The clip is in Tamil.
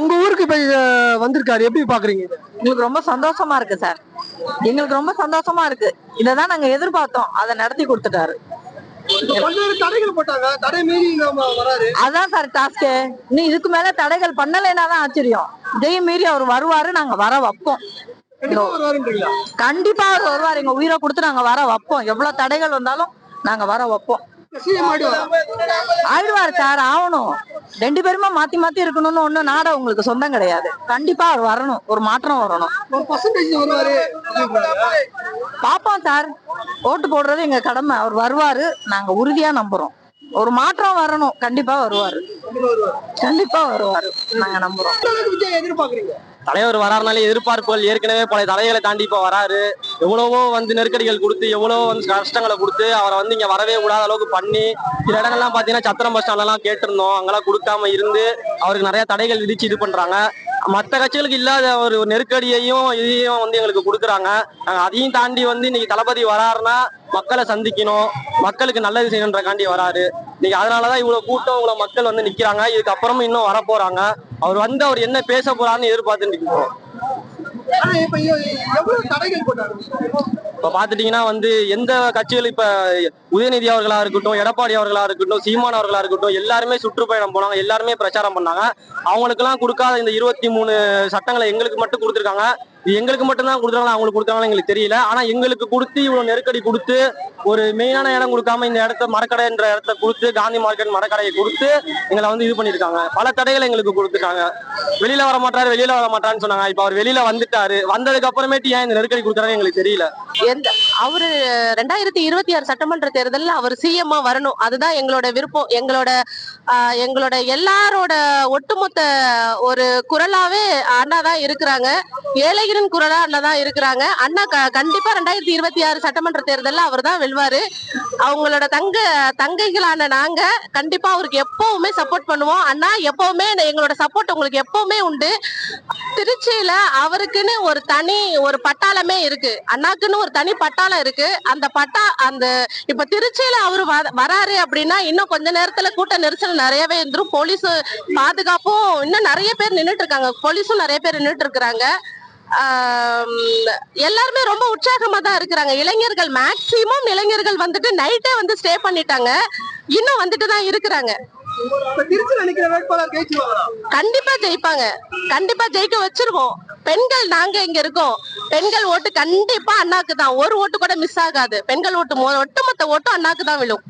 உங்க ஊருக்கு இப்ப வந்திருக்காரு. எப்படி பாக்குறீங்க? எங்களுக்கு ரொம்ப சந்தோஷமா இருக்கு சார். எங்களுக்கு ரொம்ப சந்தோஷமா இருக்கு. இததான் நாங்க எதிர்பார்த்தோம். அதை நடத்தி கொடுத்துட்டாரு. அதான் சார் டாஸ்க்கு இன்னும் இதுக்கு மேல தடைகள் பண்ணலைன்னா தான் ஆச்சரியம். இதையும் மீறி அவர் வருவாரு நாங்க வர வைப்போம். கண்டிப்பா அவர் வருவார். எங்க உயிரை கொடுத்து நாங்க வர வைப்போம். எவ்வளவு தடைகள் வந்தாலும் நாங்க வர வைப்போம். ஆயிடுவார் சார் ஆகணும். ரெண்டு பேருமே மாத்தி மாத்தி இருக்கணும்னு ஒண்ணு நாட உங்களுக்கு சொந்தம் கிடையாது. கண்டிப்பா அவர் வரணும். ஒரு மாற்றம் வரணும். பாப்போம் சார். ஓட்டு போடுறது எங்க கடமை. அவர் வருவாரு. நாங்க உறுதியா நம்புறோம். ஒரு மாற்றம் வரணும். கண்டிப்பா வருவாரு. கண்டிப்பா வருவாரு. நாங்க நம்புறோம். விஜய் எதிர்பார்க்கறீங்க? தலைவர் வராருனாலே எதிர்பார்ப்புகள் ஏற்கனவே பல தலைகளை தாண்டி இப்போ வராரு. எவ்வளவோ வந்து நெருக்கடிகள் கொடுத்து எவ்வளவோ வந்து கஷ்டங்களை கொடுத்து அவரை வந்து இங்க வரவே கூடாத அளவுக்கு பண்ணி சில இடங்கள்லாம் பாத்தீங்கன்னா சத்திரம் பஸ் ஸ்டாண்ட்லாம் கேட்டிருந்தோம். அங்கெல்லாம் கொடுக்காம இருந்து அவருக்கு நிறைய தடைகள் விதிச்சு இது பண்றாங்க. மற்ற கட்சிகளுக்கு இல்லாத ஒரு நெருக்கடியையும் இதையும் வந்து எங்களுக்கு கொடுக்குறாங்க. நாங்கள் அதையும் தாண்டி வந்து இன்னைக்கு தளபதி வராருன்னா மக்களை சந்திக்கணும். மக்களுக்கு நல்லது செய்யணுன்றக்காண்டி வராரு. இன்னைக்கு அதனாலதான் இவ்வளவு கூட்டம் இவ்வளவு மக்கள் வந்து நிக்கிறாங்க. இதுக்கப்புறமும் இன்னும் வர போறாங்க அவர் வந்து அவர் என்ன பேச போறாருன்னு எதிர்பார்த்து நிற்கிறோம் இப்ப பாத்துட்டீங்கன்னா வந்து எந்த கட்சிகள் இப்ப உதயநிதி அவர்களா இருக்கட்டும் எடப்பாடி அவர்களா இருக்கட்டும் சீமான் அவர்களா இருக்கட்டும் எல்லாருமே சுற்றுப்பயணம் போனாங்க எல்லாருமே பிரச்சாரம் பண்ணாங்க. அவங்களுக்கு எல்லாம் கொடுக்காத இந்த இருபத்தி மூணு சட்டங்களை எங்களுக்கு மட்டும் கொடுத்துருக்காங்க. எங்களுக்கு மட்டும்தான் கொடுத்தாங்களா அவங்களுக்கு கொடுத்தாங்களா எங்களுக்கு தெரியல. ஆனா எங்களுக்கு கொடுத்து இவ்வளவு நெருக்கடி கொடுத்து ஒரு மெயினான இடம் கொடுக்காம இந்த இடத்த மரக்கடை என்ற இடத்த கொடுத்து காந்தி மார்க்கெட் மரக்கடையை கொடுத்து எங்களை வந்து இது பண்ணிருக்காங்க பல தடைகளை எங்களுக்கு கொடுத்துட்டாங்க வெளியில வர மாட்டாரு வெளியில வர மாட்டான்னு சொன்னாங்க. இப்ப அவர் வெளியில வந்துட்டாரு. வந்ததுக்கு அப்புறமேட்டு ஏன் இந்த நெருக்கடி கொடுக்குறாரு எங்களுக்கு தெரியல. எந்த அவரு ரெண்டாயிரத்தி இருபத்தி ஆறு சட்டமன்ற தேர்தலில் அவர் சிஎம்மா வரணும். அதுதான் எங்களோட விருப்பம். எங்களோட எங்களோட எல்லாரோட ஒட்டுமொத்த ஒரு குரலாவே அண்ணா தான் இருக்கிறாங்க. ஏழைகளின் குரலா அண்ணா தான் இருக்கிறாங்க. அண்ணா க- கண்டிப்பா ரெண்டாயிரத்தி இருபத்தி ஆறு சட்டமன்ற தேர்தலில் அவர் தான் வெல்வாரு. அவங்களோட தங்க தங்கைகளான நாங்க கண்டிப்பா அவருக்கு எப்பவுமே சப்போர்ட் பண்ணுவோம். அண்ணா எப்பவுமே எங்களோட சப்போர்ட் உங்களுக்கு எப்பவுமே உண்டு. திருச்சியில அவருக்குன்னு ஒரு தனி ஒரு பட்டாளமே இருக்கு. அண்ணாக்குன்னு ஒரு தனி பட்டாளம் இருக்கு. அந்த பட்டா அந்த இப்ப திருச்சியில அவரு வராரு அப்படின்னா இன்னும் கொஞ்ச நேரத்துல கூட்ட நெரிசல் நிறையவே இருந்துரும். போலீஸ் பாதுகாப்பும் இன்னும் நிறைய பேர் நின்றுட்டு இருக்காங்க போலீஸும் நிறைய பேர் நின்றுட்டு இருக்கிறாங்க எல்லாருமே ரொம்ப உற்சாகமா தான் இருக்கிறாங்க. இளைஞர்கள் மேக்சிமம் இளைஞர்கள் வந்துட்டு நைட்டே வந்து ஸ்டே பண்ணிட்டாங்க. இன்னும் வந்துட்டு தான் இருக்கிறாங்க. திருச்சியில் நிக்கிற வேட்பாளர் கண்டிப்பா ஜெயிப்பாங்க. கண்டிப்பா ஜெயிக்க வச்சிருவோம் பெண்கள் நாங்க இங்க இருக்கோம். பெண்கள் ஓட்டு கண்டிப்பா அண்ணாக்கு தான் ஒரு ஓட்டு கூட மிஸ் ஆகாது. பெண்கள் ஓட்டு மொ- ஒட்டுமொத்த ஓட்டும் அண்ணாக்கு தான் விழும்.